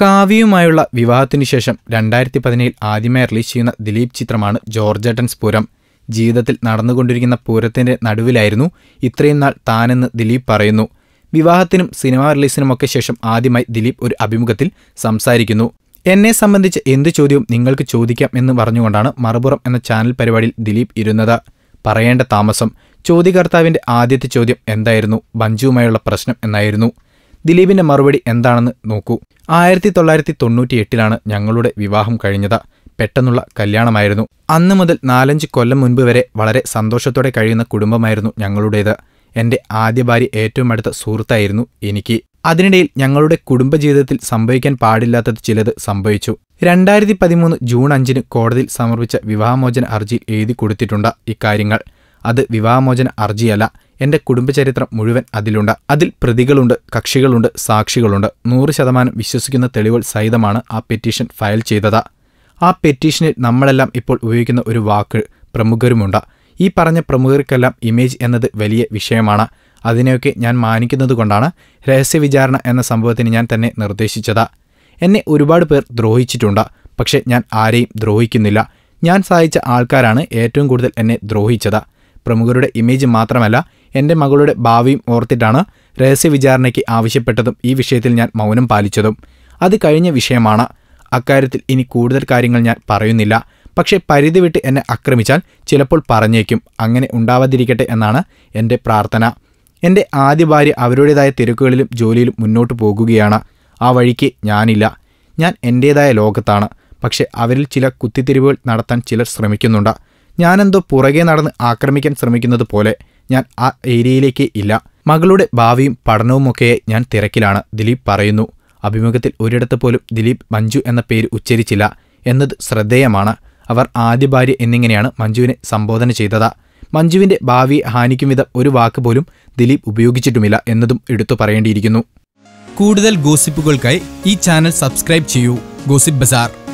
കാവ്യയുമായുള്ള വിവാഹത്തിനു ശേഷം രണ്ടായിരത്തി പതിനേഴിൽ ആദ്യമായി റിലീസ് ചെയ്യുന്ന ദിലീപ് ചിത്രമാണ് ജോർജേട്ടൻസ് പൂരം. ജീവിതത്തിൽ നടന്നുകൊണ്ടിരിക്കുന്ന പൂരത്തിന്റെ നടുവിലായിരുന്നു ഇത്രയും നാൾ താനെന്ന് ദിലീപ് പറയുന്നു. വിവാഹത്തിനും സിനിമാ റിലീസിനുമൊക്കെ ശേഷം ആദ്യമായി ദിലീപ് ഒരു അഭിമുഖത്തിൽ സംസാരിക്കുന്നു. എന്നെ സംബന്ധിച്ച് എന്ത് ചോദ്യവും നിങ്ങൾക്ക് ചോദിക്കാം എന്ന് പറഞ്ഞുകൊണ്ടാണ് മറുപുറം എന്ന ചാനൽ പരിപാടിയിൽ ദിലീപ് ഇരുന്നത്. പറയേണ്ട താമസം. ചോദ്യകർത്താവിന്റെ ആദ്യത്തെ ചോദ്യം എന്തായിരുന്നു? ബഞ്ജുവുമായുള്ള പ്രശ്നം എന്നായിരുന്നു. ദിലീപിന്റെ മറുപടി എന്താണെന്ന് നോക്കൂ. ആയിരത്തി തൊള്ളായിരത്തി തൊണ്ണൂറ്റി എട്ടിലാണ് ഞങ്ങളുടെ വിവാഹം കഴിഞ്ഞത്. പെട്ടെന്നുള്ള കല്യാണമായിരുന്നു. അന്ന് മുതൽ നാലഞ്ച് കൊല്ലം മുൻപ് വരെ വളരെ സന്തോഷത്തോടെ കഴിയുന്ന കുടുംബമായിരുന്നു ഞങ്ങളുടേത്. എന്റെ ആദ്യ ഭാര്യ ഏറ്റവും അടുത്ത സുഹൃത്തായിരുന്നു എനിക്ക്. അതിനിടയിൽ ഞങ്ങളുടെ കുടുംബജീവിതത്തിൽ സംഭവിക്കാൻ പാടില്ലാത്തത് ചിലത് സംഭവിച്ചു. രണ്ടായിരത്തി പതിമൂന്ന് ജൂൺ അഞ്ചിന് കോടതിയിൽ സമർപ്പിച്ച വിവാഹമോചന ഹർജിയിൽ എഴുതി കൊടുത്തിട്ടുണ്ട് ഇക്കാര്യങ്ങൾ. അത് വിവാഹമോചന ഹർജിയല്ല എന്റെ കുടുംബചരിത്രം മുഴുവൻ അതിലുണ്ട്. അതിൽ പ്രതികളുണ്ട് കക്ഷികളുണ്ട് സാക്ഷികളുണ്ട്. നൂറ് ശതമാനം വിശ്വസിക്കുന്ന തെളിവുകൾ സഹിതമാണ് ആ പെറ്റീഷൻ ഫയൽ ചെയ്തത്. ആ പെറ്റീഷനിൽ നമ്മളെല്ലാം ഇപ്പോൾ ഉപയോഗിക്കുന്ന ഒരു വാക്ക് പ്രമുഖരുമുണ്ട്. ഈ പറഞ്ഞ പ്രമുഖർക്കെല്ലാം ഇമേജ് എന്നത് വലിയ വിഷയമാണ്. അതിനെയൊക്കെ ഞാൻ മാനിക്കുന്നതുകൊണ്ടാണ് രഹസ്യവിചാരണ എന്ന സംഭവത്തിന് ഞാൻ തന്നെ നിർദ്ദേശിച്ചത്. എന്നെ ഒരുപാട് പേർ ദ്രോഹിച്ചിട്ടുണ്ട് പക്ഷേ ഞാൻ ആരെയും ദ്രോഹിക്കുന്നില്ല. ഞാൻ സഹായിച്ച ആൾക്കാരാണ് ഏറ്റവും കൂടുതൽ എന്നെ ദ്രോഹിച്ചത്. പ്രമുഖരുടെ ഇമേജ് മാത്രമല്ല എന്റെ മകളുടെ ഭാവിയും ഓർത്തിട്ടാണ് രഹസ്യ വിചാരണയ്ക്ക് ആവശ്യപ്പെട്ടതും ഈ വിഷയത്തിൽ ഞാൻ മൗനം പാലിച്ചതും. അത് കഴിഞ്ഞ വിഷയമാണ്. അക്കാര്യത്തിൽ ഇനി കൂടുതൽ കാര്യങ്ങൾ ഞാൻ പറയുന്നില്ല. പക്ഷേ പരിധി വിട്ട് എന്നെ ആക്രമിച്ചാൽ ചിലപ്പോൾ പറഞ്ഞേക്കും. അങ്ങനെ ഉണ്ടാവാതിരിക്കട്ടെ എന്നാണ് എന്റെ പ്രാർത്ഥന. എന്റെ ആദ്യ ഭാര്യ അവരുടേതായ തിരക്കുകളിലും ജോലിയിലും മുന്നോട്ട് പോകുകയാണ്. ആ വഴിക്ക് ഞാനില്ല. ഞാൻ എന്റേതായ ലോകത്താണ്. പക്ഷേ അവരിൽ ചില കുത്തിത്തിരിവുകൾ നടത്താൻ ചിലർ ശ്രമിക്കുന്നുണ്ട്. ഞാനെന്തോ പുറകെ നടന്ന് ആക്രമിക്കാൻ ശ്രമിക്കുന്നത് പോലെ. ഞാൻ ആ ഏരിയയിലേക്ക് ഇല്ല. മകളുടെ ഭാവിയും പഠനവുമൊക്കെ ഞാൻ തിരക്കിലാണ് ദിലീപ് പറയുന്നു. അഭിമുഖത്തിൽ ഒരിടത്ത് പോലും ദിലീപ് മഞ്ജു എന്ന പേര് ഉച്ചരിച്ചില്ല എന്നത് ശ്രദ്ധേയമാണ്. അവർ ആദ്യ ഭാര്യ എന്നിങ്ങനെയാണ് മഞ്ജുവിനെ സംബോധന ചെയ്തത്. മഞ്ജുവിന്റെ ഭാവിയെ ഹാനിക്കും വിധം ഒരു വാക്ക് പോലും ദിലീപ് ഉപയോഗിച്ചിട്ടുമില്ല എന്നതും എടുത്തു പറയേണ്ടിയിരിക്കുന്നു. കൂടുതൽ ഗോസിപ്പുകൾക്കായി ഈ ചാനൽ സബ്സ്ക്രൈബ് ചെയ്യൂ. ഗോസിപ്പ് ബസാർ.